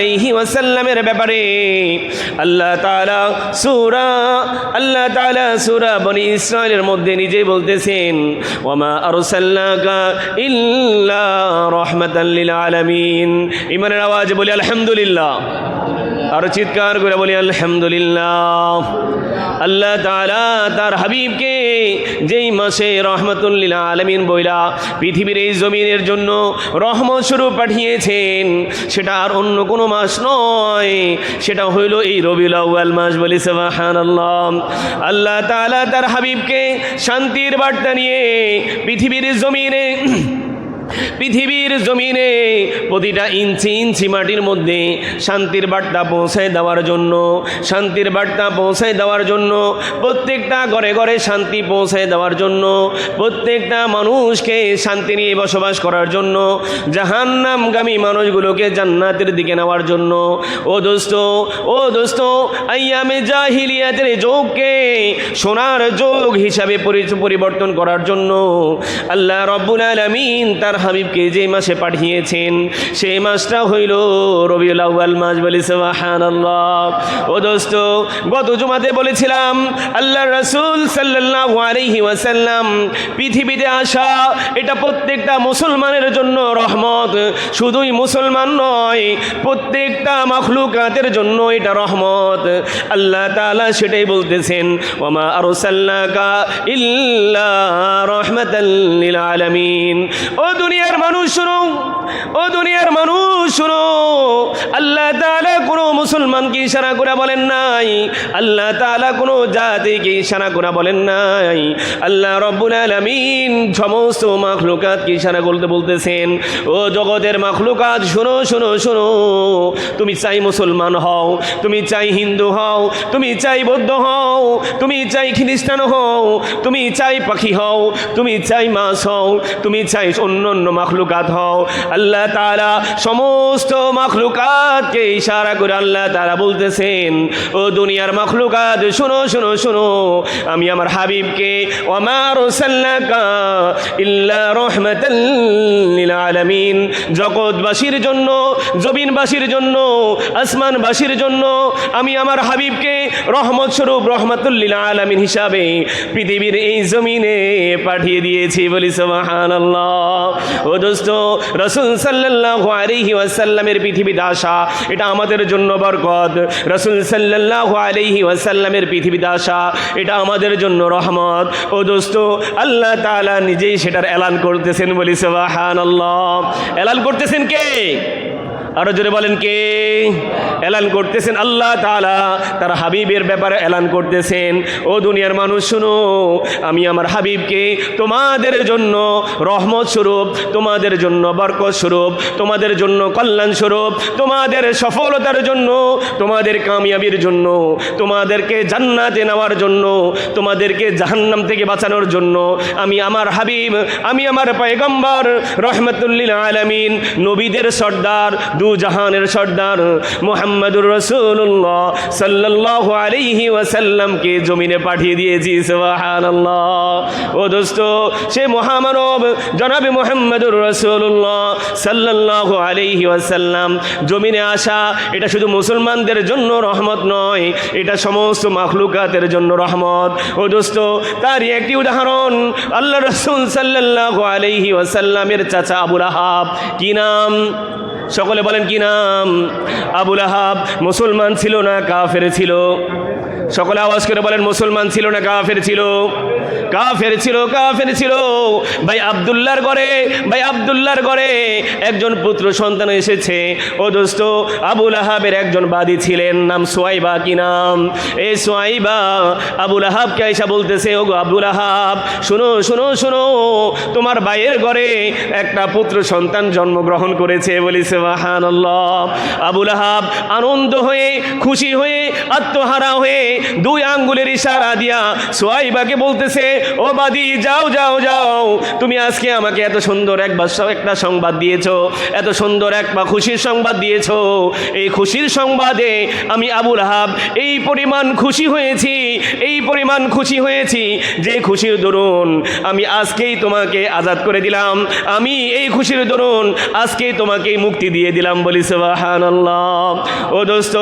আলাইহি ওয়াসাল্লামের ব্যাপারে আল্লাহ তাআলা সূরা, আল্লাহ তাআলা সূরা বনি ইসরাইলের মধ্যে নিজে বলতেছেন, ওয়ামা আরসালনাকা ইল্লা রাহমাতাল লিল আলামিন। ইমানের আওয়াজ বলি, আলহামদুলিল্লাহ। আর চিৎকার করে বলি, আলহামদুলিল্লাহ। আল্লাহ তাআলা তার হাবিবকে যেই মাসে রহমতুল্লিল আলমিন বইলা পৃথিবীর এই জমিনের জন্য রহমত স্বরূপ পাঠিয়েছেন, সেটা আর অন্য কোনো মাস নয়। সেটা হইল এই রবিউল আউয়াল মাস বলি সুবহান আল্লাহ তাআলা তার হাবিবকে শান্তির বার্তা নিয়ে পৃথিবীর জমিনে পৃথিবীর জমিনে প্রতিটা ইঞ্চি ইঞ্চি মাটির মধ্যে শান্তির বার্তা পৌঁছায় দেওয়ার জন্য, শান্তির বার্তা পৌঁছায় দেওয়ার জন্য, প্রত্যেকটা ঘরে ঘরে শান্তি পৌঁছায় দেওয়ার জন্য, প্রত্যেকটা মানুষকে শান্তি নিয়ে বসবাস করার জন্য, জাহান্নামগামী মানুষগুলোকে জান্নাতের দিকে নেওয়ার জন্য। ও দোস্ত ও দোস্ত, আইয়ামে জাহিলিয়াতের যোগকে সোনার যোগ হিসাবে পরি- পরিবর্তন করার জন্য আল্লাহ রব্বুল আলমিন তার হাবিবকে যে মাসে পাঠিয়েছেন সেই মাসটা হইল রবিউল আউয়াল মাস বলি ও দোস্ত, গত জুমাতে বলেছিলাম আল্লাহ রাসূল সাল্লাল্লাহু আলাইহি ওয়াসাল্লাম পৃথিবীতে আসা, এটা প্রত্যেকটা মুসলমানের জন্য রহমত। শুধুই মুসলমান নয়, প্রত্যেকটা মাখলুকাতের জন্য এটা রহমত। আল্লাহ তাআলা সেটাই বলতেছেন ওমা আরসালনাকা ইল্লা রাহমাতাল লিল আলামিন। ও দুনিয়ার মানুষ শুনুন ও দুনিয়ার মানুষ শুনুন। মুসলমানকে ইশারা করে বলেন নাই। আল্লাহ তালা কোনো জাতিকে ইশারা করে বলেন নাই। আল্লাহ রব্বুল আলামিন সমস্ত মাখলুকাতকে ইশারা করতে বলতেছেন, ও জগতের মাখলুকাত, শোনো শোনো শোনো, তুমি চাই মুসলমান হও, তুমি চাই হিন্দু হও, তুমি চাই বৌদ্ধ হও, তুমি চাই খ্রিস্টান হও, তুমি চাই পাখি হও, তুমি চাই মাছ হও, তুমি চাই অন্য অন্য মাখলুকাত হও। আল্লাহ তালা সমস্ত মাখলুকাতকে ইশারা করে আল্লাহ তাআলা বলতেছেন, ও দুনিয়ার মাখলুকাত, শোনো শোনো শোনো, আমি আমার হাবিবকে রহমাতাল লিল জগৎবাসীর জন্য, জমিনবাসীর জন্য, আসমানবাসীর জন্য, আমি আমার হাবিবকে রহমত স্বরূপ রহমাতুল্লিল আলামিন হিসাবে পৃথিবীর এই জমিনে পাঠিয়ে দিয়েছি। বলি, সুবহানাল্লাহ। ও দোস্ত, রসুল সাল্লাল্লাহু আলাইহি ওয়াসাল্লামের পৃথিবীতে আসা, এটা আমাদের জন্য বরকত। রসুল সাল্লাহ আলহি ওয়াসাল্লামের পৃথিবীতে আসা এটা আমাদের জন্য রহমত। ও দোস্ত, আল্লাহ তালা নিজেই সেটার এলান করতেছেন বলি সুবহানাল্লাহ। এলান করতেছেন কে? আরও জোরে বলেন কে? এলান করতেছেন আল্লাহ তাআলা। তার হাবিবের ব্যাপারে এলান করতেছেন। ও দুনিয়ার মানুষ, শুনো, আমি আমার হাবিবকে তোমাদের জন্য রহমত স্বরূপ, তোমাদের জন্য বরকত স্বরূপ, তোমাদের জন্য কল্যাণ স্বরূপ, তোমাদের সফলতার জন্য, তোমাদের কামিয়াবির জন্য, তোমাদেরকে জান্নাতে নেওয়ার জন্য, তোমাদেরকে জাহান্নাম থেকে বাঁচানোর জন্য, আমি আমার হাবিব, আমি আমার পয়গম্বর রহমতুল্লিল আলমিন, নবীদের সর্দার দু জাহানের সর্দার মোহাম্মদুর রসুল্লাহ সাল্লাহ আলাইহি ওয়াসাল্লামকে জমিনে পাঠিয়ে দিয়েছি ও দোস্ত, সে মহামানব জনাবে মোহাম্মদুর রসুল্লাহ সাল্লাহ আলাইহি ওয়াসাল্লাম, জমিনে আসা, এটা শুধু মুসলমানদের জন্য রহমত নয়, এটা সমস্ত মাখলুকাতের জন্য রহমত। ও দোস্ত, তারই একটি উদাহরণ আল্লাহ রসুল সাল্লাহ আলাইহি ওয়াসাল্লামের চাচা আবুল আহাব, কি নাম? সকলে বলেন কি নাম? আবুল আহাব মুসলমান ছিল না কাফের ছিল। সকলে আওয়াজ করে বলেন, মুসলমান ছিল না, কাফের ছিল। কাফের ছিল কাফের ছিল। ভাই আবদুল্লার ঘরে, ভাই আবদুল্লার ঘরে একজন পুত্র সন্তান এসেছে। ও দোস্ত, আবুল আহাবের একজন বাদী ছিলেন, নাম সোয়াইবা কি নাম? এ সোয়াইবা, আবুল আহাবকে আইসা বলতেছে ও আবুল আহাব, শুনো শুনো শুনো, তোমার ভাইয়ের ঘরে একটা পুত্র সন্তান জন্মগ্রহণ করেছে বলি সুবহানাল্লাহ। আবুল আহাব আনন্দ হয়ে, খুশি হয়ে, আত্মহারা হয়ে দুই আঙ্গুলের ইশারা দিয়া সোয়াইবাকে বলতেছে, ও বাদি, যাও যাও যাও। তুমি আজকে আমাকে এত সুন্দর একবার একটা সংবাদ দিয়েছ, এত সুন্দর একটা খুশির সংবাদ দিয়েছ। এই খুশির সংবাদে আমি আবুল হাব এই পরিমাণ খুশি হয়েছি, এই পরিমাণ খুশি হয়েছি। যে খুশির দরুন আমি আজকেই তোমাকে আজাদ করে দিলাম, আমি এই খুশির দরুন আজকেই তোমাকে মুক্তি দিয়ে দিলাম বলি সুবহানাল্লাহ। ও দোস্ত